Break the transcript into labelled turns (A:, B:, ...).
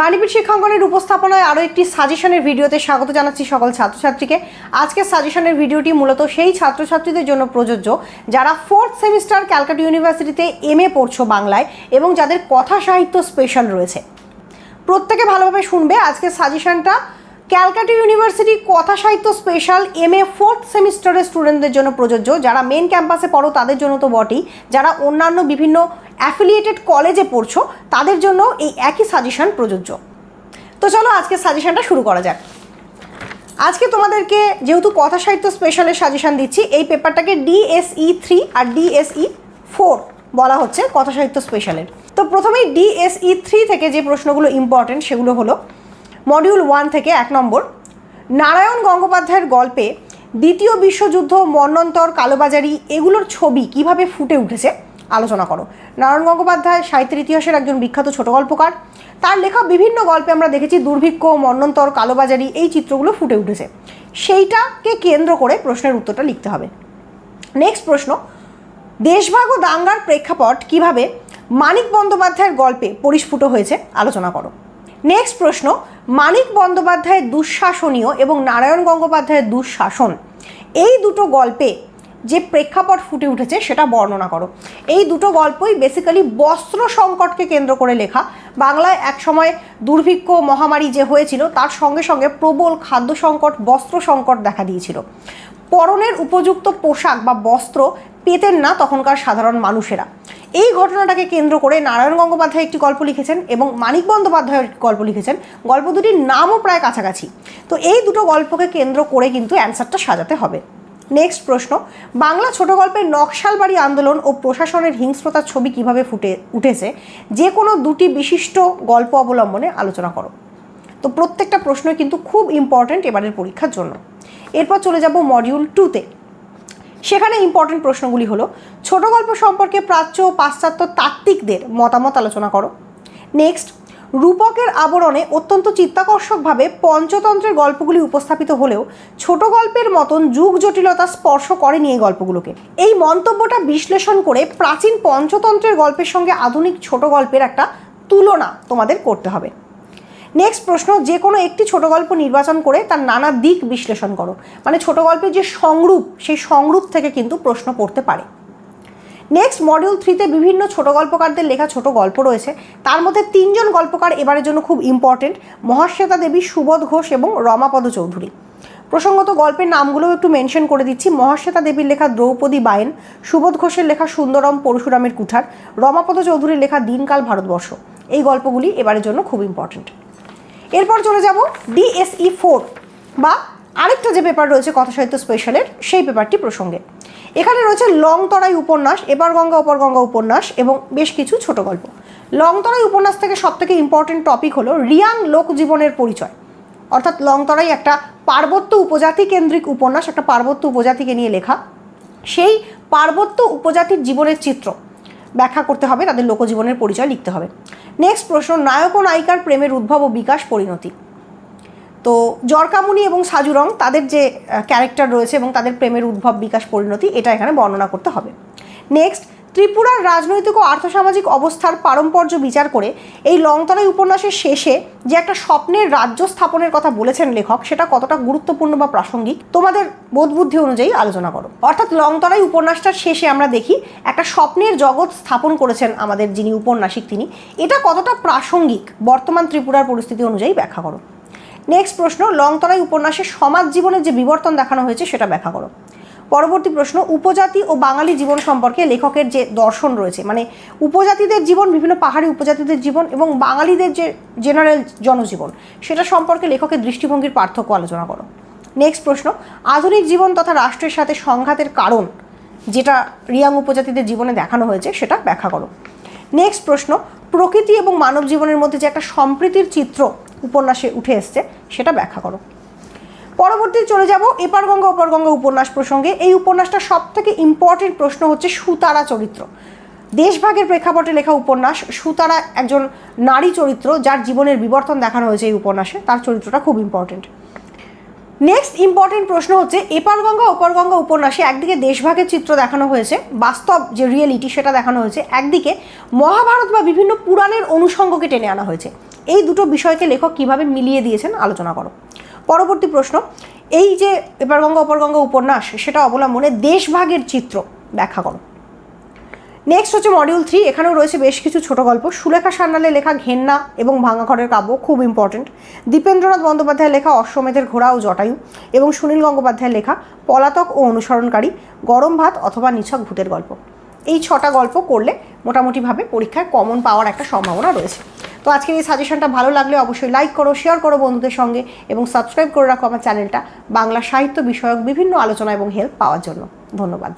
A: বাণীপীঠ শিক্ষাঙ্গনের উপস্থাপনায় আরও একটি সাজেশনের ভিডিওতে স্বাগত জানাচ্ছি সকল ছাত্রছাত্রীকে। আজকের সাজেশনের ভিডিওটি মূলত সেই ছাত্রছাত্রীদের জন্য প্রযোজ্য, যারা ফোর্থ সেমিস্টার ক্যালকাটা ইউনিভার্সিটিতে এম এ পড়ছ বাংলায় এবং যাদের কথা সাহিত্য স্পেশাল রয়েছে। প্রত্যেকে ভালোভাবে শুনবে আজকের সাজেশনটা। ক্যালকাটা ইউনিভার্সিটি কথা সাহিত্য স্পেশাল এম এ ফোর্থ সেমিস্টারের স্টুডেন্টদের জন্য প্রযোজ্য। যারা মেন ক্যাম্পাসে পড়ো, তাদের জন্য তো বটেই। যারা অন্যান্য বিভিন্ন অ্যাফিলিয়েটেড কলেজে পড়ছো, তাদের জন্য এই একই সাজেশন প্রযোজ্য। তো চলো আজকের সাজেশনটা শুরু করা যাক। আজকে তোমাদেরকে যেহেতু কথা সাহিত্য স্পেশালের সাজেশন দিচ্ছি, এই পেপারটাকে ডিএসই থ্রি আর ডিএসই ফোর বলা হচ্ছে কথা সাহিত্য স্পেশালের তো প্রথমেই ডিএসই থ্রি থেকে যে প্রশ্নগুলো ইম্পর্টেন্ট সেগুলো হলো মডিউল ওয়ান থেকে এক নম্বর। নারায়ণ গঙ্গোপাধ্যায়ের গল্পে দ্বিতীয় বিশ্বযুদ্ধ মন্বন্তর কালোবাজারি এগুলোর ছবি কীভাবে ফুটে উঠেছে আলোচনা করো। নারায়ণ গঙ্গোপাধ্যায় সাহিত্যের ইতিহাসের একজন বিখ্যাত ছোট গল্পকার। তার লেখা বিভিন্ন গল্পে আমরা দেখেছি দুর্ভিক্ষ মন্বন্তর কালোবাজারি এই চিত্রগুলো ফুটে উঠেছে। সেইটাকে কেন্দ্র করে প্রশ্নের উত্তরটা লিখতে হবে। নেক্সট প্রশ্ন, দেশভাগ ও দাঙ্গার প্রেক্ষাপট কীভাবে মানিক বন্দ্যোপাধ্যায়ের গল্পে পরিস্ফুট হয়েছে? আলোচনা করো। নেক্সট প্রশ্ন, মানিক বন্দ্যোপাধ্যায়ের দুঃশাসনীয় এবং নারায়ণ গঙ্গোপাধ্যায়ের দুঃশাসন। এই দুটো গল্পে যে প্রেক্ষাপট ফুটে উঠেছে সেটা বর্ণনা করো। এই দুটো গল্পই বেসিক্যালি বস্ত্র সংকটকে কেন্দ্র করে লেখা। বাংলায় একসময় দুর্ভিক্ষ, মহামারী যে হয়েছিল, তার সঙ্গে সঙ্গে প্রবল খাদ্য সংকট, বস্ত্র সংকট দেখা দিয়েছিল। পরনের উপযুক্ত পোশাক বা বস্ত্র পেতেন না তখনকার সাধারণ মানুষেরা। এই ঘটনাটাকে কেন্দ্র করে নারায়ণ গঙ্গোপাধ্যায় একটি গল্প লিখেছেন এবং মানিক বন্দ্যোপাধ্যায় একটি গল্প লিখেছেন। গল্প দুটির নামও প্রায় কাছাকাছি। তো এই দুটো গল্পকে কেন্দ্র করে কিন্তু অ্যান্সারটা সাজাতে হবে। নেক্সট প্রশ্ন, বাংলা ছোট গল্পের নকশালবাড়ি আন্দোলন ও প্রশাসনের হিংস্রতার ছবি কীভাবে ফুটে উঠেছে, যে কোনো দুটি বিশিষ্ট গল্প অবলম্বনে আলোচনা করো। তো প্রত্যেকটা প্রশ্নই কিন্তু খুব ইম্পর্ট্যান্ট এবারের পরীক্ষার জন্য। এরপর চলে যাব মডিউল টুতে সেখানে ইম্পর্ট্যান্ট প্রশ্নগুলি হলো ছোট গল্প সম্পর্কে প্রাচ্য ও পাশ্চাত্য তাত্ত্বিকদের মতামত আলোচনা করো। নেক্সট রূপকের আবরণে অত্যন্ত চিত্তাকর্ষকভাবে পঞ্চতন্ত্রের গল্পগুলি উপস্থাপিত হলেও ছোট গল্পের মতন যুগ জটিলতা স্পর্শ করেনি এই গল্পগুলোকে। এই মন্তব্যটা বিশ্লেষণ করে প্রাচীন পঞ্চতন্ত্রের গল্পের সঙ্গে আধুনিক ছোট গল্পের একটা তুলনা তোমাদের করতে হবে। নেক্সট প্রশ্ন যে কোনো একটি ছোট গল্প নির্বাচন করে তার নানা দিক বিশ্লেষণ করো। মানে ছোট গল্পের যে সংরূপ, সেই সংরূপ থেকে কিন্তু প্রশ্ন পড়তে পারে। নেক্সট মডিউল থ্রিতে বিভিন্ন ছোট গল্পকারদের লেখা ছোট গল্প রয়েছে। তার মধ্যে তিনজন গল্পকার এবারের জন্য খুব ইম্পর্টেন্ট মহাশ্বেতা দেবী, সুবোধ ঘোষ এবং রমাপদ চৌধুরী। প্রসঙ্গত গল্পের নামগুলোও একটু মেনশন করে দিচ্ছি। মহাশ্বেতা দেবীর লেখা দ্রৌপদী বায়েন সুবোধ ঘোষের লেখা সুন্দরম পরশুরামের কুঠার, রমাপদ চৌধুরীর লেখা দিনকাল ভারতবর্ষ। এই গল্পগুলি এবারের জন্য খুব ইম্পর্টেন্ট এরপর চলে যাব ডিএসই ফোর বা আরেকটা যে পেপার রয়েছে কথা সাহিত্য স্পেশালের সেই পেপারটি প্রসঙ্গে। এখানে রয়েছে লং তরাই উপন্যাস, এবার গঙ্গা, ওপর গঙ্গা উপন্যাস এবং বেশ কিছু ছোট গল্প। লং তরাই উপন্যাস থেকে সবথেকে ইম্পর্টেন্ট টপিক হলো রিয়াং লোকজীবনের পরিচয়। অর্থাৎ লং তরাই একটা পার্বত্য উপজাতি কেন্দ্রিক উপন্যাস, একটা পার্বত্য উপজাতিকে নিয়ে লেখা। সেই পার্বত্য উপজাতির জীবনের চিত্র ব্যাখ্যা করতে হবে, তাদের লোকজীবনের পরিচয় লিখতে হবে। নেক্সট প্রশ্ন, নায়ক ও নায়িকার প্রেমের উদ্ভব ও বিকাশ পরিণতি। তো জরকামুনি এবং সাজুরং তাদের যে ক্যারেক্টার রয়েছে এবং তাদের প্রেমের উদ্ভব বিকাশ পরিণতি, এটা এখানে বর্ণনা করতে হবে। নেক্সট ত্রিপুরার রাজনৈতিক ও আর্থসামাজিক অবস্থার পারম্পর্য বিচার করে এই লংতরাই উপন্যাসের শেষে যে একটা স্বপ্নের রাজ্য স্থাপনের কথা বলেছেন লেখক, সেটা কতটা গুরুত্বপূর্ণ বা প্রাসঙ্গিক, তোমাদের বোধবুদ্ধি অনুযায়ী আলোচনা করো। অর্থাৎ লংতরাই উপন্যাসটার শেষে আমরা দেখি, একটা স্বপ্নের জগৎ স্থাপন করেছেন আমাদের যিনি উপন্যাসিক তিনি। এটা কতটা প্রাসঙ্গিক? বর্তমান ত্রিপুরার পরিস্থিতি অনুযায়ী ব্যাখ্যা করো। নেক্সট প্রশ্ন, লংতরাই উপন্যাসে সমাজ জীবনের যে বিবর্তন দেখানো হয়েছে সেটা ব্যাখ্যা করো। পরবর্তী প্রশ্ন, উপজাতি ও বাঙালি জীবন সম্পর্কে লেখকের যে দর্শন রয়েছে মানে উপজাতিদের জীবন, বিভিন্ন পাহাড়ি উপজাতিদের জীবন এবং বাঙালিদের যে জেনারেল জনজীবন, সেটা সম্পর্কে লেখকের দৃষ্টিভঙ্গির পার্থক্য আলোচনা করো। নেক্সট প্রশ্ন, আধুনিক জীবন তথা রাষ্ট্রের সাথে সংঘাতের কারণ, যেটা রিয়াং উপজাতিদের জীবনে দেখানো হয়েছে, সেটা ব্যাখ্যা করো। নেক্সট প্রশ্ন, প্রকৃতি এবং মানব জীবনের মধ্যে যে একটা সম্প্রীতির চিত্র উপন্যাসে উঠে এসছে, সেটা ব্যাখ্যা করো। পরবর্তী চলে যাব এপার গঙ্গা, ওপার গঙ্গা উপন্যাস প্রসঙ্গে। এই উপন্যাসটা সব থেকে ইম্পর্টেন্ট প্রশ্ন হচ্ছে সুতারা চরিত্র। দেশভাগের প্রেক্ষাপটে লেখা উপন্যাস, সুতারা একজন নারী চরিত্র যার জীবনের বিবর্তন দেখানো হয়েছে এই উপন্যাসে, তার চরিত্রটা খুব ইম্পর্টেন্ট নেক্সট ইম্পর্টেন্ট প্রশ্ন হচ্ছে, এপার গঙ্গা, ওপার গঙ্গা উপন্যাসে একদিকে দেশভাগের চিত্র দেখানো হয়েছে, বাস্তব যে রিয়েলিটি সেটা দেখানো হয়েছে, একদিকে মহাভারত বা বিভিন্ন পুরাণের অনুষঙ্গকে টেনে আনা হয়েছে। এই দুটো বিষয়কে লেখক কীভাবে মিলিয়ে দিয়েছেন আলোচনা করো। পরবর্তী প্রশ্ন, এই যে এপার গঙ্গা, ওপার গঙ্গা উপন্যাস, সেটা অবলম্বনে দেশভাগের চিত্র ব্যাখ্যা করো। নেক্সট হচ্ছে মডিউল থ্রি এখানেও রয়েছে বেশ কিছু ছোট গল্প। সুলেখা সান্যালের লেখা ঘেন্না এবং ভাঙাঘরের কাব্য খুব ইম্পর্টেন্ট দীপেন্দ্রনাথ বন্দ্যোপাধ্যায়ের লেখা অশ্বমেধের ঘোড়া ও জটায়ু এবং সুনীল গঙ্গোপাধ্যায়ের লেখা পলাতক ও অনুসরণকারী গরম ভাত অথবা নিছক ভূতের গল্প। এই ছটা গল্প করলে মোটামুটিভাবে পরীক্ষায় কমন পাওয়ার একটা সম্ভাবনা রয়েছে। তো আজকের এই সাজেশনটা ভালো লাগলে অবশ্যই লাইক করো শেয়ার করো বন্ধুদের সঙ্গে এবং সাবস্ক্রাইব করে রাখো আমার চ্যানেলটা বাংলা সাহিত্য বিষয়ক বিভিন্ন আলোচনা এবং হেল্প পাওয়ার জন্য। ধন্যবাদ।